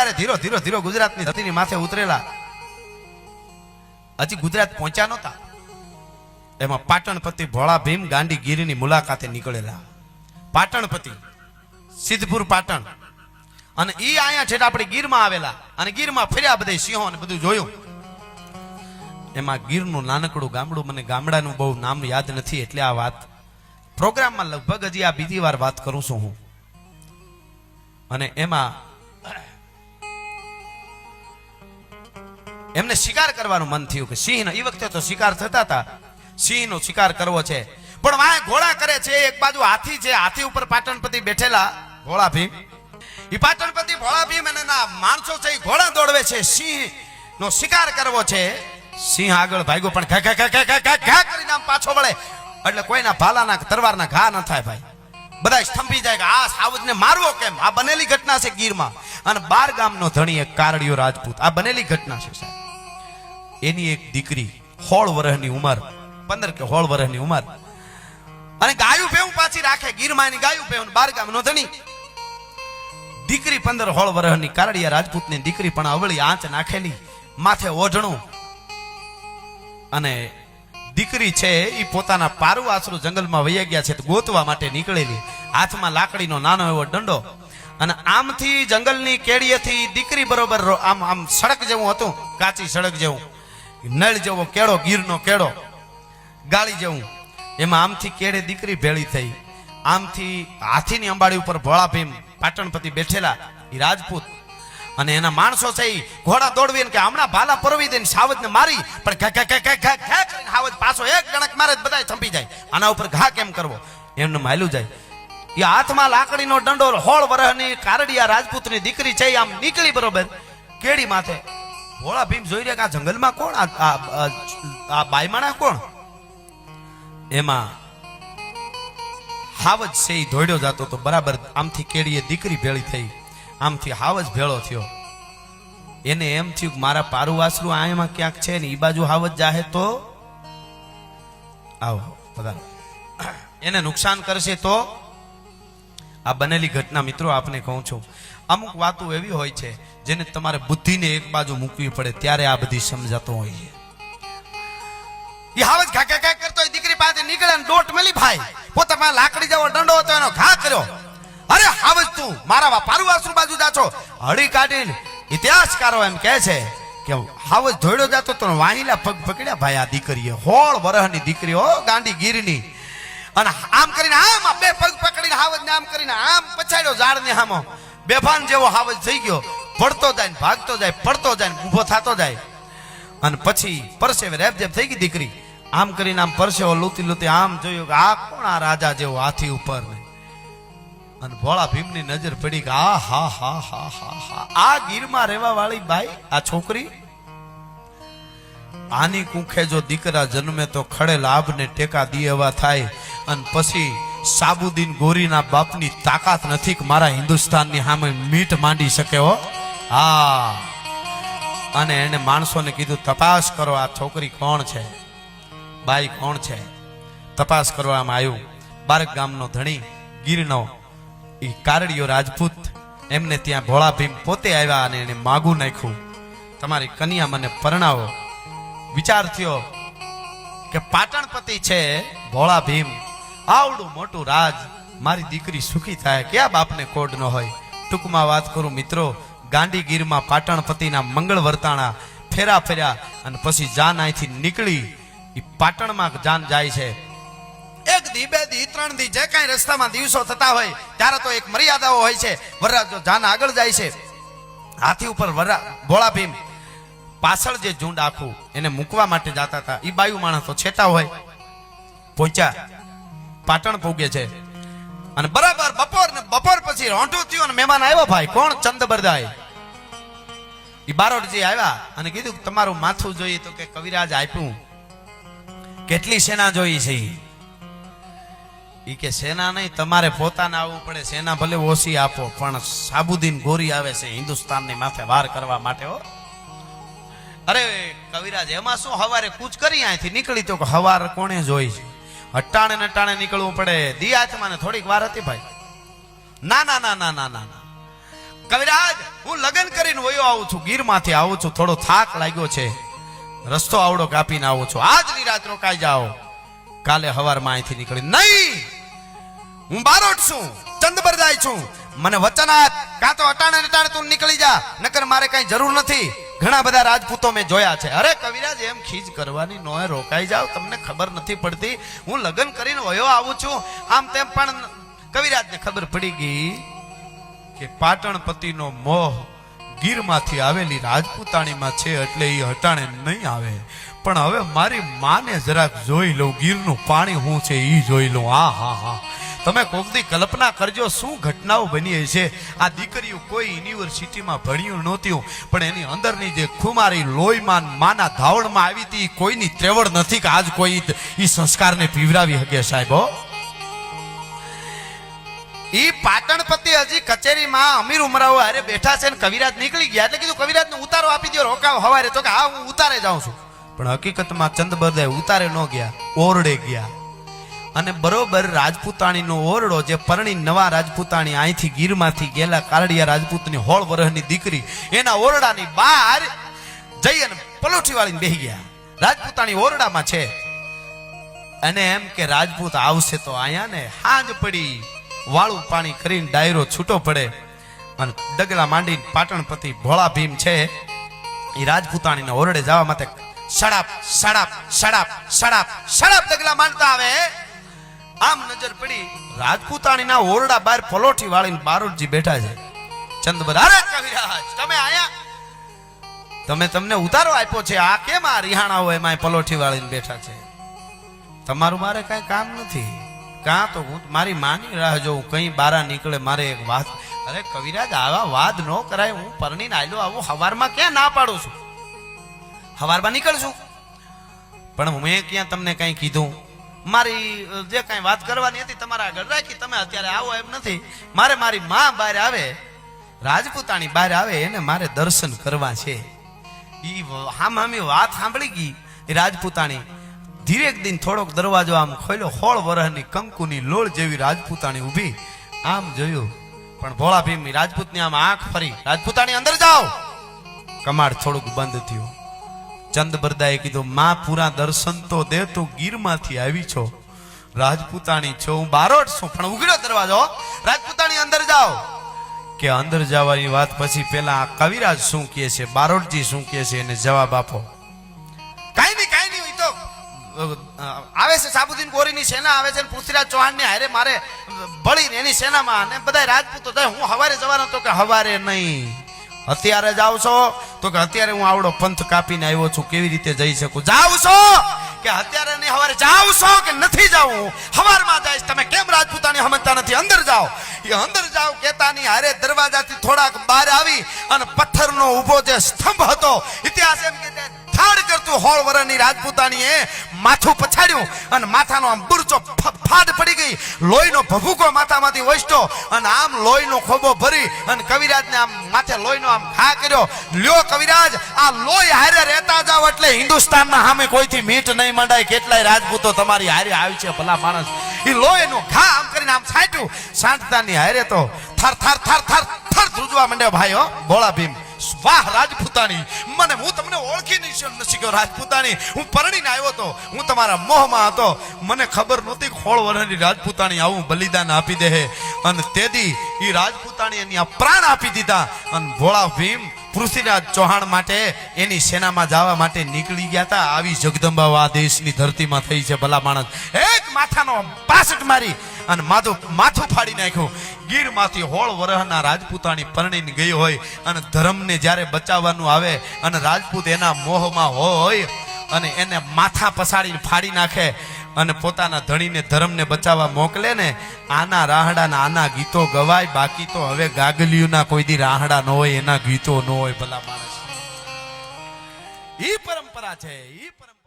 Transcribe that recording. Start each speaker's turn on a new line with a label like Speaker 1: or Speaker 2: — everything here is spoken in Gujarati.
Speaker 1: જ્યારે ધીરો ધીરો ધીરો ગુજરાતની ધરતીની માથે ઉતરેલા. હજી ગુજરાત પહોંચ્યા નહોતા. એમાં પાટણપતિ ભોળા ભીમ ગાંડી ગીરીની મુલાકાતે નીકળેલા. પાટણપતિ, સિદ્ધપુર પાટણ. અને ઈ અહીંયા ઠેઠ આપણે ગીરમાં આવેલા. અને ગીરમાં ફર્યા બધે સિંહો અને બધું જોયું. એમાં ગીરનું નાનકડું ગામડું મને ગામડાનું બહુ નામ યાદ નથી એટલે આ વાત. પ્રોગ્રામમાં લગભગ હજી આ બીજી વાર વાત કરું છું હું. અને એમાં એમને શિકાર કરવાનું મન થયું કે સિંહ એ વખતે તો શિકાર થતા હતા સિંહનો શિકાર કરવો છે. પણ વાય ઘોડા કરે છે, એક બાજુ હાથી છે, હાથી ઉપર પાટણપતિ બેઠેલા ભોળા ભીમ એ પાટણપતિ ભોળા ભીમ અને એના માણસો છે એ ઘોડા દોડવે છે. સિંહ નો શિકાર કરવો છે. સિંહ આગળ ભાગ્યો, પણ ઘા ઘા ઘા ઘા ઘા કરીને આમ પાછો વળે. એટલે કોઈના ભાલાના, તરવારના ઘા ન થાય ભાઈ. બધા સ્તંભી જાય કે આ સાવજને મારવો કેમ? આ બનેલી ઘટના છે ગીરમાં. અને બાર ગામનો ધણી એક કારડિયો રાજપૂત. આ બનેલી ઘટના છે, સાહેબ. એની એક દીકરી હોળ વર્ષની ઉંમર, પંદર કે હોળ વર્ષની ઉંમર. અને ગાયું પેવું પાછી રાખે ગીરમાં ગાયું પેવું બાર ગામનો ધણી. દીકરી પંદર હોળ વર્ષની કારડિયા રાજપૂતની દીકરી પણ અવળી આંચ નાખેલી, માથે ઓઢણું. અને દીકરી છે એ પોતાના પારુ આશરુ જંગલમાં વહી ગયા છે ગોતવા માટે નીકળેલી. હાથમાં લાકડીનો નાનો એવો દંડો અને આમથી જંગલની કેડીએથી દીકરી બરોબર આમ આમ સડક જેવું હતું, કાચી સડક જેવું. નળ જેવો કેળો, ગીરનો કેળો, ગાળી જેવું. એમાં આમથી કેળે દીકરી ભેળી થઈ. આમથી હાથીની અંબાડી ઉપર ભોળા ભીમ પાટણપતિ બેઠેલા, એ રાજપૂત. અને એના માણસો છે એ ઘોડા દોડવીને કે હમણાં ભાલા પરવી દઈને સાવજને મારી, પણ સાવજ પાછો એક ગણક મારે બધા થંભી જાય. આના ઉપર ઘા કેમ કરવો? એમને માયલું જાય. એ હાથમાં લાકડીનો દંડો હોળ વરહની કારડિયા રાજપૂતની દીકરી છે આમ નીકળી બરોબર કેડી માથે. ભોળા ભીમ જોઈ રહ્યા કે આ જંગલમાં કોણ? આ બાયમાણા કોણ? એમાં હાવજ છે એ ધોડ્યો જતો તો બરાબર આમથી કેડીએ દીકરી ભેળી થઈ. આમથી હાવજ ભેળો થયો. એને એમ થયું કે મારા પારુ વાસરું આમાં ક્યાંક છે ને એ બાજુ હાવજ જાહે તો આવો પધારો એને નુકસાન કરશે તો આ બનેલી ઘટના મિત્રો આપને કહું છું. અમુક વાતો એવી હોય છે, જેને તમારે બુદ્ધિને એક બાજુ મૂકવી પડે, ત્યારે આ બધી સમજાતો હોય છે. ઈ હાવજ ઘા ઘા કરતો હોય, દીકરી પાસે નીકળે ને દોટ મળી ભાઈ પોતામાં લાકડી જેવો દંડો હતો, એનો ઘા કર્યો. અરે હાવજ તું, મારા પારુ વાસુ બાજુ જાચો હળી કાઢીને ઇતિહાસકારો એમ કહે છે કે હાવજ ધોડ્યો જાતો તો વાહીલા પગ પકડ્યા, ભાઈ, આ દીકરીએ હોળ વરહની દીકરી હો ગાંડી ગીરની અને આમ કરીને આમ બે પગ પકડીને હાવજ ને આમ કરીને આમ પછાડ્યો ઝાડને આમો બેભાન જેવો હાવજ થઈ ગયો. પડતો જાય ભાગતો જાય, પડતો જાય ઊભો થતો જાય. અને પછી પરસેવે રેબજેબ થઈ ગઈ દીકરી. આમ કરીને આમ પરસેવો લૂતી લૂતી આમ જોયું કે આ કોણ આ રાજા જેવો હાથી ઉપર અને ભોળા ભીમની નજર પડી કે આ હા હા હા હા હા. આ ગીરમાં રહેવા વાળી બાઈ, આ છોકરી? આની કુંખે જો દીકરા જન્મે તો ખડે લાભ ને ટેકા દી એવા થાય. અને પછી સાબુદ્દીન ગોરીના બાપની તાકાત નથી કે મારા હિન્દુસ્તાનની સામે મીટ માંડી શકે હો. હા. અને એને માણસોને કીધું, તપાસ કરો આ છોકરી કોણ છે? બાઈ કોણ છે? તપાસ કરવામાં આવ્યું. બારક ગામનો ધણી, ગીરનો, એ કારડીયો રાજપૂત, એમને ત્યાં ભોળા ભીમ પોતે આવ્યા અને એને માગું નાખ્યું. તમારી કન્યા મને પરણાવો. વિચાર થયો કે પાટણપતિ છે ભોળા ભીમ આવડું મોટું રાજ. મારી દીકરી સુખી થાય. ક્યાં બાપને કોડ ન હોય? ટૂંકમાં વાત કરું, મિત્રો, ગાંધીગીરમાં પાટણપતિના મંગળ વર્તાણા ફેરા ફેર્યા અને પછી જાન અહીંથી નીકળી. એ પાટણમાં જાન જાય છે. એક દી, બે દી, ત્રણ દી, જે કાંઈ રસ્તામાં દિવસો થતા હોય, ત્યારે તો એક મર્યાદાઓ હોય છે. વરરાજ જો જાન આગળ જાય છે. હાથી ઉપર વરરા, ભોળા ભીમ. પાછળ જે ઝુંડ આખું, એને મૂકવા માટે જતા હતા. એ બાયુ માણસ છેટા હોય. પહોંચ્યા. પાટણ પૂગે છે. અને બરાબર બપોર ને બપોર પછી રોંઢું થયું અને મહેમાન આવ્યો, ભાઈ, કોણ ચંદ બરદાય ઈ બારોટજી આવ્યા અને કીધું તમારું માથું જોઈએ તો કે કવિરાજ આપ્યું. કેટલી સેના જોઈ છે ઈ? કે, સેના નહીં, તમારે પોતાને આવવું પડે. સેના ભલે ઓછી આપો, પણ સાબુદ્દીન ગોરી આવે છે હિન્દુસ્તાનની માથે વાર કરવા માટે, હો. અરે કવિરાજ, એમાં શું હવારે કૂચ કરી અહીંથી નીકળી તો હવાર કોણે જોઈ? છે હટાણે નટાણે નીકળવું પડે. દી હાથમાં થોડીક વાર હતી ભાઈ. ના ના ના ના ના ના કવિરાજ, હું લગ્ન કરીને વયો આવું છું. ગીરમાંથી આવું છું. થોડો થાક લાગ્યો છે. રસ્તો આવડો કાપીને આવું છું. આજની રાત રોકાઈ જાઓ. કાલે હવારમાં અહીંથી નીકળી. નહીં! હું બારોટ છું. ચંદબરદાય છું. મને વચન આપ કાં તો અટાણે ને અટાણે તું નીકળી જા. નકર મારે કઈ જરૂર નથી. ઘણા બધા રાજપૂતો મેં જોયા છે. અરે કવિરાજ, એમ ખીજ કરવાની નોય રોકાઈ જાવ તમને ખબર નથી પડતી. હું લગ્ન કરીને વયો આવું છું. આમ તેમ પણ કવિરાજને ખબર પડી ગઈ કે પાટણ પતિનો મોહ ગીરમાંથી આવેલી રાજપૂતાણીમાં છે એટલે એ હટાણે નહીં આવે. પણ હવે મારી માને જરાક જોઈ લઉં, ગીરનું પાણી શું છે એ જોઈ લઉં. હા હા હા. તમે કોકની કલ્પના કરજો શું ઘટનાઓ બની છે. આ દીકરીઓ કોઈ યુનિવર્સિટીમાં ભણ્યું નહોતું, પણ એની અંદરની જે ખુમારી લોહીમાં માના ધાવણમાં આવી હતી કોઈની ત્રેવડ નથી કે આજ કોઈ એ સંસ્કારને પીવરાવી શકે સાહેબો ઈ પાટણપતિ હજી કચેરીમાં અમીર ઉમરાઓ હારે બેઠા છે ને કવિરાજ નીકળી ગયા, એટલે કીધું કવિરાજને ઉતારો આપી દો રોકાવ હવારે, તો કે હા, હું ઉતારે જાઉં છું. પણ હકીકતમાં ચંદબરદાય ઉતારે ન ગયા, ઓરડે ગયા. અને બરોબર રાજપૂતાણીનો ઓરડો જે પરણી નવા રાજપૂતાણી અહીંથી ગીરમાંથી ગયેલા કારડિયા રાજપૂતની હોળ વરહની દીકરી, એના ઓરડાની બહાર જઈ અને પલોઠી વાળીને બેહી ગયા. રાજપૂતાણી ઓરડામાં છે. અને એમ કે રાજપૂત આવશે તો આયા ને હાજ પડી, વાળું પાણી કરીને ડાયરો છૂટો પડે. અને ડગલા માંડીને પાટણપતિ ભોળા ભીમ છે. એ રાજપૂતાણીને ઓરડે જવા માટે સડાપ સડાપ સડાપ સડાપ સડાપ ડગલા માંડતા આવે. આમ નજર પડી, રાજપૂતાણીના ઓરડા બહાર ફલોઠી વાળીને બારોટજી બેઠા છે. ચંદબર અરે કવિરાજ તમે આયા? તમે તમને ઉતારો આપ્યો છે. આ કેમ આ રિહાણા હોય એમાં પલોઠી વાળીને બેઠા છે? તમારું મારે કાંઈ કામ નથી. કાં તો હું મારી માની રાહ જોઉં. કઈ બારા નીકળે મારે એક વાત. અરે કવિરાજ, આવા વાદ ન કરાય. હું પરણીને આયલો આવું. હવારમાં ક્યાં ના પાડું છું? હવારમાં નીકળશું. પણ મેં ક્યાં તમને કંઈ કીધું? મારી જે કાંઈ વાત કરવાની હતી તમારા આગળ રાખી, તમે અત્યારે આવો એમ નથી. મારે મારી માં બહાર આવે, રાજપૂતાણી બહાર આવે, એને મારે દર્શન કરવા છે. એ હામ હામી વાત સાંભળી ગઈ રાજપૂતાણી. ધીરેક દિન થોડોક દરવાજો આમ ખોલ્યો, હોળ વરહની કંકુની લોળ જેવી રાજપૂતાણી ઊભી. આમ જોયું, પણ ભોળા ભીમ રાજપૂતની આમ આંખ ફરી. રાજપૂતાણી, અંદર જાઓ! કમાડ થોડુંક બંધ થયું. ચંદબરદાએ કીધું, માં, પૂરા દર્શન તો દે, તો ગીરમાંથી આવી છો. રાજપૂતાણી છો, હું બારોટ છું, પણ ઉઘડો દરવાજો રાજપૂતાણી, અંદર જાઓ. કે અંદર જવાની વાત પછી પેલા કવિરાજ શું કહે છે, બારોટજી શું કહે છે, એને જવાબ આપો. કાઈ નહીં કાઈ નહીં તો આવે છે સાબુદ્દીન ગોરીની સેના આવે છે ને પૃથ્વીરાજ ચૌહાણની હારે મારે ભળીને એની સેનામાં અને બધા રાજપૂતો થાય હું હવારે જવાનો તો કે હવારે નહીં. અત્યારે જાવ છો તો કે અત્યારે હું આવડો પંથ કાપીને આવ્યો છું, કેવી રીતે જઈ શકું? જાવ છો કે અત્યારે નહીં હવારે જાવ છો કે નથી જાવું? હવારમાં જઈશ તમે કેમ રાજપૂતાની સમજતા નથી? અંદર જાઓ. એ અંદર જાઓ, કેતાની હારે દરવાજાથી થોડાક બહાર આવી અને પથ્થરનો ઊભો જે સ્તંભ હતો, ઇતિહાસ એમ કે થાળ કરતું હોળ વરની માથું પછાડ્યું અને માથાનો આમ બુરચો ફાડ પડી ગઈ. લોહીનો ભભૂકો માથામાંથી વસતો અને આમ લોહીનો ખોબો ભરી અને કવિરાજને આમ માથે લોહીનો આમ ખા કર્યો. લ્યો કવિરાજ, આ લોહી હારે રહેતા જાવ એટલે હિન્દુસ્તાનના સામે કોઈથી મીઠ નહીં મંડાય. કેટલાય રાજપૂતો તમારી હારે આવી છે ભલા માણસ. એ લોહીનો ઘા આમ કરીને આમ છાંટ્યું. સાંટતાની હારે તો થર થર થર થર થર ધ્રુજવા માંડ્યો ભાઈ હો ભોળા ભીમ વાહ રાજપૂતાણી મને, હું તમને ઓળખી નહીં શ- ન શક્યો રાજપૂતાણી હું પરણીને આવ્યો હતો. હું તમારા મોહમાં હતો. મને ખબર નહોતી ખોળ હોળ વરહની રાજપૂતાણી આવું બલિદાન આપી દે અને તેથી એ રાજપૂતાણી એની આ પ્રાણ આપી દીધા. અને ભોળા ભીમ પૃથ્વીરાજ ચૌહાણ માટે એની સેનામાં જવા માટે નીકળી ગયા હતા. આવી જગદંબા આ દેશની ધરતીમાં થઈ છે ભલા માણસ. એક માથાનો પાસઠ મારી અને માથું માથું ફાડી નાખ્યું. ગીરમાંથી હોળ વરહના રાજપૂતાણી પરણીને ગઈ હોય અને ધર્મને જ્યારે બચાવવાનું આવે અને રાજપૂત એના મોહમાં હોય અને એને માથા પસાડીને ફાડી નાખે અને પોતાના ધણીને ધર્મને બચાવવા મોકલે ને, આના રાહડાના આના ગીતો ગવાય, બાકી તો હવે ગાગલિયુના કોઈ દી રાહડા ન હોય, એના ગીતો ન હોય ભલા માણસ. ઈ પરંપરા છે, ઈ પરંપરા